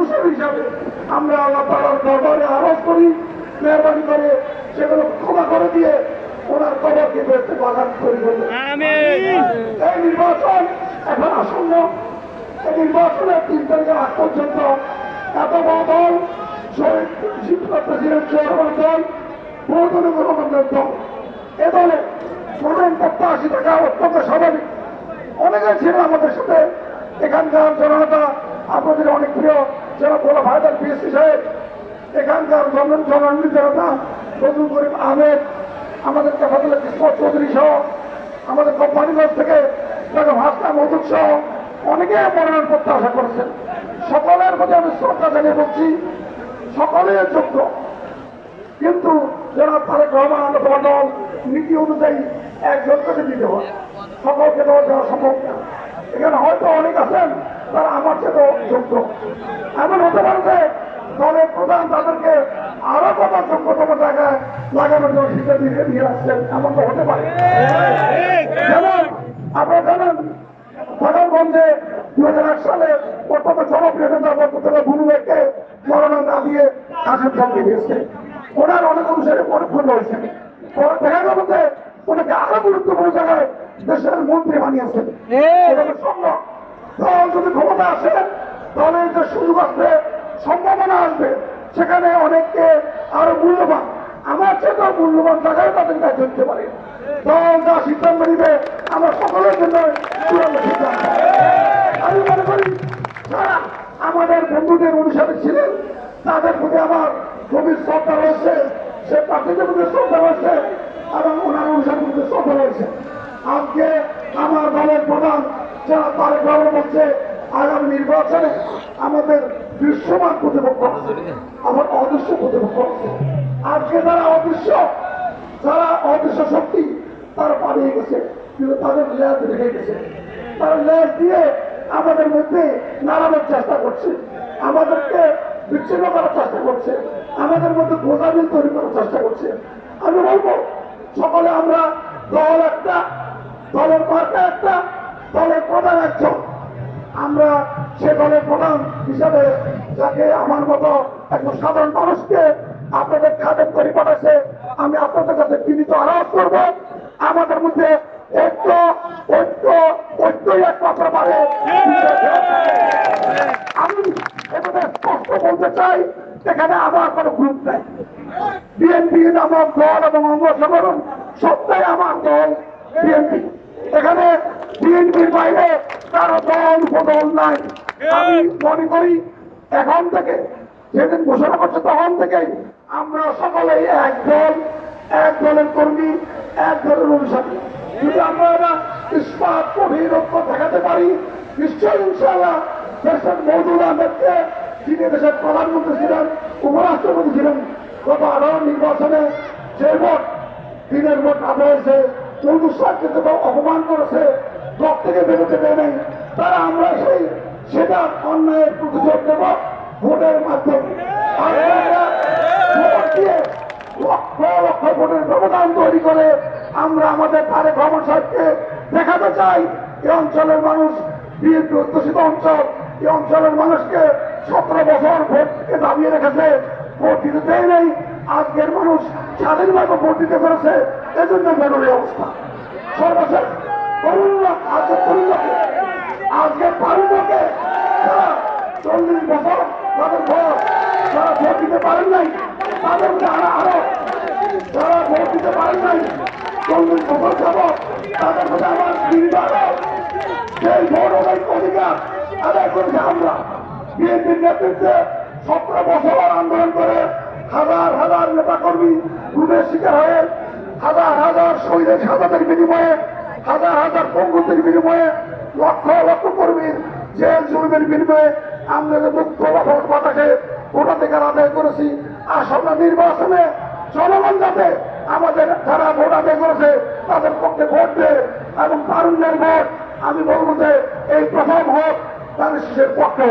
অনুসারী হিসাবে আমরা আল্লাহ তালার দরবারে আরোপ করি মেহরবানি করে সেগুলো ক্ষমা করে দিয়ে ওনার কবরকে বেরতে বাগান করে এই নির্বাচন এখন আসন্ন। এই নির্বাচনের তিন তারিখের আগ পর্যন্ত এত বড় দল শহীদ প্রেসিডেন্ট চেয়ারম্যান দল বহুদল গণতন্ত্রের দল। এ দলে প্রধান প্রত্যাশী থাকা অত্যন্ত স্বাভাবিক। অনেকে ছিল আমাদের সাথে। এখানকার জনতা আপনাদের অনেক প্রিয়। যারা বলা ভাইদার পিএসসি সাহেব, এখানকার জন জননী জনতা ফজল করিম আহমেদ, আমাদের কাফাতুল কিসমত চৌধুরী সহ, আমাদের কোম্পানিগঞ্জ থেকে ভাস্তা মধুক সহ অনেকে মনোনয়ন প্রত্যাশা করেছেন। সকলের প্রতি আমি শ্রদ্ধা জানিয়ে বলছি সকলের যোগ্য। কিন্তু যারা তারেক রহমান অথবা নীতি অনুযায়ী একজনকে দিতে হয়, সকলকে দেওয়া দেওয়া সম্ভব না। এখানে হয়তো অনেক আছেন, তারা আমার চেয়ে যোগ্য। প্রধান তাদেরকে আরও কত যোগ্যতম জায়গায় লাগানোর জন্য সিদ্ধান্ত নিয়ে আসছেন, এমন তো হতে পারে। যেমন আপনারা জানেন ঢাকাগঞ্জে দু হাজার এক সালে অত্যন্ত জনপ্রিয় নেতা বর্তমানে বুনুবেগকে মনোনয়ন না দিয়ে কাশেম খানকে দিয়েছে ওনার অনেক অনুসারে পরিপূর্ণ হয়েছে। পরে দেখা গেল যে ওনাকে আরও গুরুত্বপূর্ণ জায়গায় দেশের মন্ত্রী বানিয়েছেন। যদি ক্ষমতা আসে দলের যে সুযোগ আসবে, সম্ভাবনা আসবে। সেখানে অনেককে আরও মূল্যবান, আমার চেয়ে মূল্যবান জায়গায় তাদের কাছে ধরতে পারে। দল যা সিদ্ধান্ত নিবে, আমরা সকলের জন্য আমি মনে করি যারা আমাদের বন্ধুদের অনুসারে ছিলেন, তাদের প্রতি আমার গভীর শ্রদ্ধা রয়েছে, সে প্রার্থীদের প্রতি শ্রদ্ধা রয়েছে, এবং ওনার অনুসারের প্রতি শ্রদ্ধা রয়েছে। আজকে আমার দলের প্রধান যারা তারেক রহমান হচ্ছে আগামী নির্বাচনে আমাদের দৃশ্যমান প্রতিপক্ষ আছে। আমার অদৃশ্য প্রতিপক্ষ আছে। আজকে যারা অদৃশ্য যারা অদৃশ্য শক্তি তারা পালিয়ে গেছে। কিন্তু তাদের লেজ রেখে গেছে। তারা লেজ দিয়ে আমাদের মধ্যে নাড়ানোর চেষ্টা করছে। আমাদেরকে বিচ্ছিন্ন করার চেষ্টা করছে। আমাদের মধ্যে গোজামিল তৈরি করার চেষ্টা করছে। আমি বলব সকলে আমরা দল একটা দলের মার্কা একটা দলের প্রধান একজন আমরা সে দলের প্রধান হিসাবে যাকে আমার মতো একজন সাধারণ মানুষকে আপনাদের খাদের করে পাঠাচ্ছে। আমি আপনাদের কাছে বিনীত আরোপ করব। আমাদের মধ্যে বলতে চাই, এখানে আমার কোনো গ্রুপ এবং এখানে বিএনপির বাইরে কারও দল বদল নাই। আমি মনে করি, এখন থেকে যেদিন ঘোষণা করছে তখন থেকেই আমরা সকলেই এক দল, এক দলের কর্মী, এক দলের অনুসারী। যদি আমরা এরা ইস্পাত গভীর ঐক্য দেখাতে পারি, নিশ্চয়ই ইনশাআল্লাহ দেশের মৌদুল আহমেদকে যিনি দেশের প্রধানমন্ত্রী ছিলেন, উপরাষ্ট্রপতি ছিলেন গত আঠারো নির্বাচনে যে ভোট, দিনের ভোট আদায় হয়েছে সাহেবকে অপমান করেছে, দল থেকে বেরোতে দেয় নেই, তারা আমরা সেই সেটা অন্যায়ের প্রতিশোধ দেব ভোটের মাধ্যমে লক্ষ লক্ষ ভোটের ব্যবধান তৈরি করে আমরা আমাদের তারেক রহমান সাহেবকে দেখাতে চাই। এই অঞ্চলের মানুষ, বিএনপি অধ্যুষিত অঞ্চল এই অঞ্চলের মানুষকে সতেরো বছর ভোটকে দাবিয়ে রেখেছে, ভোট দিতে দেয় নেই। আজকের মানুষ স্বাধীনভাবে ভোট দিতে পেরেছে, এজন্য এই অবস্থা। সর্বশেষ আজকে তরুণরাকে আজকে তারুণ্যকে চল্লিশ বছর তাদের বয়স যারা ভোট দিতে পারেন নাই, তাদের মধ্যে আরও যারা ভোট দিতে পারেন নাই, চল্লিশ বছর যাব তাদের মধ্যে আমার বিরোধী আরও সেই ভোট অধিকার আদায় করেছে আমরা বিএনপির নেতৃত্বে সতেরো বছর আন্দোলন করে হাজার হাজার নেতা কর্মী গুণের শিকার হয়ে, হাজার হাজার শহীদের সাজাদের বিনিময়ে, হাজার হাজার পঙ্গুদের বিনিময়ে লক্ষ লক্ষ কর্মীর জেল জুলুমের বিনিময়ে আমরা যে মুক্ত পতাকে ওটা থেকে আদায় করেছি, আসন্ন নির্বাচনে জনগণ যাতে আমাদের যারা ভোট আদায় করেছে, তাদের পক্ষে ভোট দেয় এবং তারুণ্যের ভোট, আমি বলব যে এই প্রথম ভোট তাদের পক্ষে।